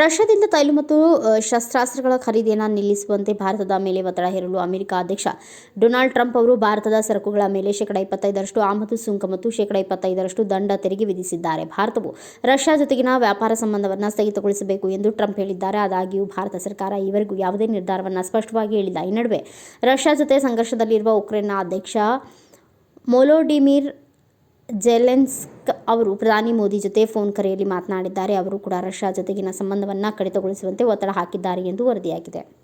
ರಷ್ಯಾದಿಂದ ತೈಲ ಮತ್ತು ಶಸ್ತ್ರಾಸ್ತ್ರಗಳ ಖರೀದಿಯನ್ನು ನಿಲ್ಲಿಸುವಂತೆ ಭಾರತದ ಮೇಲೆ ಒತ್ತಡ ಹೇರಲು ಅಮೆರಿಕ ಅಧ್ಯಕ್ಷ ಡೊನಾಲ್ಡ್ ಟ್ರಂಪ್ ಅವರು ಭಾರತದ ಸರಕುಗಳ ಮೇಲೆ ಶೇಕಡ ಇಪ್ಪತ್ತೈದರಷ್ಟು ಆಮದು, ಸುಂಕ ಮತ್ತು ಶೇಕಡ ಇಪ್ಪತ್ತೈದರಷ್ಟು ದಂಡ ತೆರಿಗೆ ವಿಧಿಸಿದ್ದಾರೆ. ಭಾರತವು ರಷ್ಯಾ ಜೊತೆಗಿನ ವ್ಯಾಪಾರ ಸಂಬಂಧವನ್ನು ಸ್ಥಗಿತಗೊಳಿಸಬೇಕು ಎಂದು ಟ್ರಂಪ್ ಹೇಳಿದ್ದಾರೆ. ಆದಾಗ್ಯೂ ಭಾರತ ಸರ್ಕಾರ ಈವರೆಗೂ ಯಾವುದೇ ನಿರ್ಧಾರವನ್ನು ಸ್ಪಷ್ಟವಾಗಿ ಹೇಳಿಲ್ಲ. ಈ ನಡುವೆ ರಷ್ಯಾ ಜೊತೆ ಸಂಘರ್ಷದಲ್ಲಿರುವ ಉಕ್ರೇನ್ನ ಅಧ್ಯಕ್ಷ ಮೊಲೋಡಿಮಿರ್ ಜೆಲೆನ್ಸ್ಕ್ ಅವರು ಪ್ರಧಾನಿ ಮೋದಿ ಜೊತೆ ಫೋನ್ ಕರೆಯಲ್ಲಿ ಮಾತನಾಡಿದ್ದಾರೆ. ಅವರು ಕೂಡ ರಷ್ಯಾ ಜೊತೆಗಿನ ಸಂಬಂಧವನ್ನು ಕಡಿತಗೊಳಿಸುವಂತೆ ಒತ್ತಡ ಹಾಕಿದ್ದಾರೆ ಎಂದು ವರದಿಯಾಗಿದೆ.